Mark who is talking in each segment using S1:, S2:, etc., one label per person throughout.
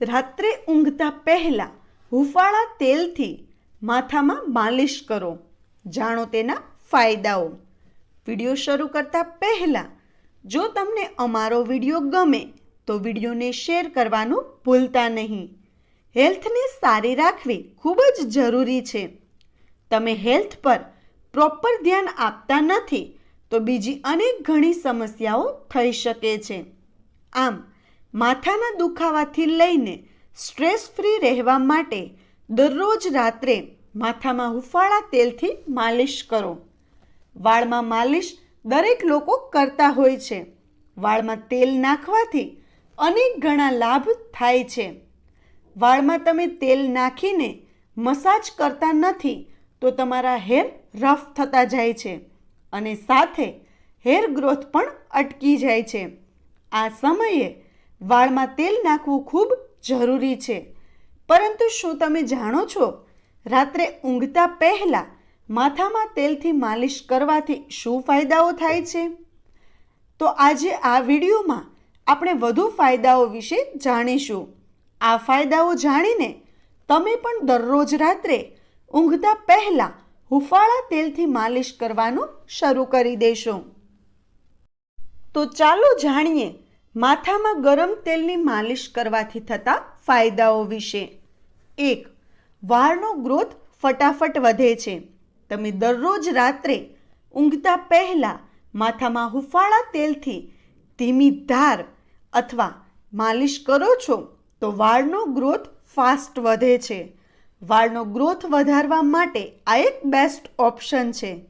S1: રાત્રે ઊંઘતા પહેલાં હુંફાળા તેલથી માથામાં માલિશ કરો. જાણો તેના ફાયદાઓ. વીડિયો શરૂ કરતા પહેલાં જો તમને અમારો વીડિયો ગમે તો વિડીયોને શેર કરવાનું ભૂલતા નહીં. હેલ્થને સારી રાખવી ખૂબ જ જરૂરી છે. તમે હેલ્થ પર પ્રોપર ધ્યાન આપતા નથી તો બીજી અનેક ઘણી સમસ્યાઓ થઈ શકે છે. આમ માથાના દુખાવાથી લઈને સ્ટ્રેસ ફ્રી રહેવા માટે દરરોજ રાત્રે માથામાં હુફાળા તેલથી માલિશ કરો. વાળમાં માલિશ દરેક લોકો કરતા હોય છે. વાળમાં તેલ નાખવાથી અનેક ઘણા લાભ થાય છે. વાળમાં તમે તેલ નાખીને મસાજ કરતા નથી તો તમારા હેર રફ થતા જાય છે અને સાથે હેર ગ્રોથ પણ અટકી જાય છે. આ સમયે વાળમાં તેલ નાખવું ખૂબ જરૂરી છે. પરંતુ શું તમે જાણો છો, રાત્રે ઊંઘતા પહેલાં માથામાં તેલથી માલિશ કરવાથી શું ફાયદાઓ થાય છે? તો આજે આ વિડીયોમાં આપણે વધુ ફાયદાઓ વિશે જાણીશું. આ ફાયદાઓ જાણીને તમે પણ દરરોજ રાત્રે ઊંઘતા પહેલાં હુફાળા તેલથી માલિશ કરવાનું શરૂ કરી દેશો. તો ચાલો જાણીએ માથામાં ગરમ તેલની માલિશ કરવાથી થતા ફાયદાઓ વિશે. એક, વાળનો ગ્રોથ ફટાફટ વધે છે. તમે દરરોજ રાત્રે ઊંઘતા પહેલાં માથામાં હુફાળા તેલથી ધીમી ધાર અથવા માલિશ કરો છો તો વાળનો ગ્રોથ ફાસ્ટ વધે છે. વાળનો ગ્રોથ વધારવા માટે આ એક બેસ્ટ ઓપ્શન છે.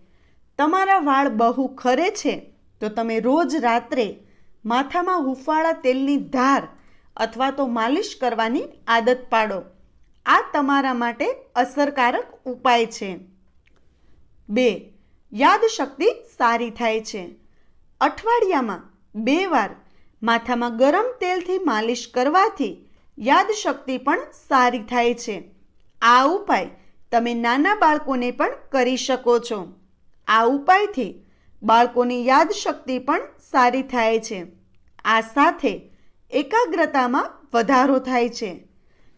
S1: તમારા વાળ બહુ ખરે છે તો તમે રોજ રાત્રે માથામાં હૂંફાળા તેલની ધાર અથવા તો માલિશ કરવાની આદત પાડો. આ તમારા માટે અસરકારક ઉપાય છે. બે, યાદશક્તિ સારી થાય છે. અઠવાડિયામાં બે વાર માથામાં ગરમ તેલથી માલિશ કરવાથી યાદશક્તિ પણ સારી થાય છે. આ ઉપાય તમે નાના બાળકોને પણ કરી શકો છો. આ ઉપાયથી બાળકોની યાદશક્તિ પણ સારી થાય છે. આ સાથે એકાગ્રતામાં વધારો થાય છે.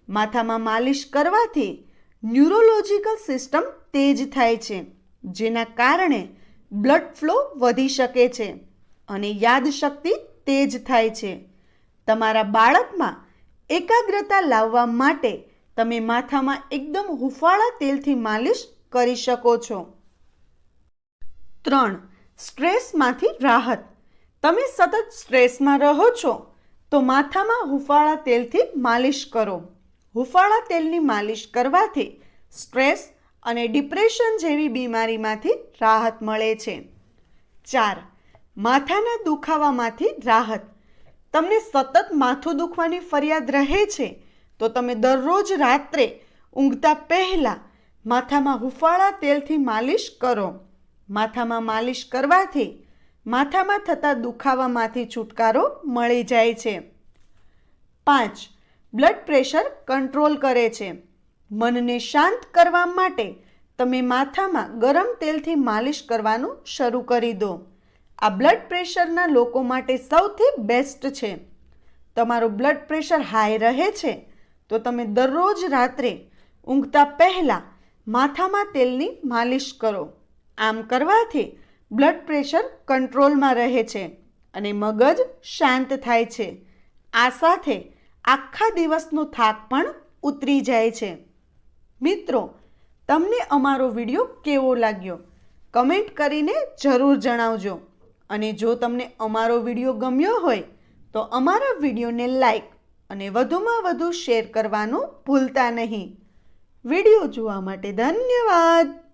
S1: માથામાં માલિશ કરવાથી ન્યુરોલોજિકલ સિસ્ટમ તેજ થાય છે, જેના કારણે બ્લડ ફ્લો વધી શકે છે અને યાદશક્તિ તેજ થાય છે. તમારા બાળકમાં એકાગ્રતા લાવવા માટે તમે માથામાં એકદમ હુફાળા તેલથી માલિશ કરી શકો છો. ત્રણ, સ્ટ્રેસમાંથી રાહત. તમે સતત સ્ટ્રેસમાં રહો છો, તો માથામાં હુંફાળા તેલથી માલિશ કરો. હુંફાળા તેલની માલિશ કરવાથી સ્ટ્રેસ અને ડિપ્રેશન જેવી બીમારીમાંથી રાહત મળે છે. ચાર, માથાના દુખાવામાંથી રાહત. તમને સતત માથું દુખવાની ફરિયાદ રહે છે, તો તમે દરરોજ રાત્રે ઊંઘતા પહેલાં માથામાં હુંફાળા તેલથી માલિશ કરો. માથામાં માલિશ કરવાથી માથામાં થતા દુખાવામાંથી છુટકારો મળી જાય છે. પાંચ, બ્લડ પ્રેશર કંટ્રોલ કરે છે. મનને શાંત કરવા માટે તમે માથામાં ગરમ તેલથી માલિશ કરવાનું શરૂ કરી દો. આ બ્લડ પ્રેશરના લોકો માટે સૌથી બેસ્ટ છે. તમારું બ્લડ પ્રેશર હાઈ રહે છે, તો તમે દરરોજ રાત્રે ઊંઘતા પહેલાં માથામાં તેલની માલિશ કરો. આમ કરવાથી બ્લડ પ્રેશર કંટ્રોલમાં રહે છે અને મગજ શાંત થાય છે. આ સાથે આખા દિવસનો થાક પણ ઉતરી જાય છે. મિત્રો, તમને અમારો વીડિયો કેવો લાગ્યો? કમેન્ટ કરીને જરૂર જણાવજો. અને જો તમને અમારો વીડિયો ગમ્યો હોય, તો અમારા વિડીયોને લાઈક અને વધુમાં વધુ શેર કરવાનું ભૂલતા નહીં. વીડિયો જોવા માટે ધન્યવાદ!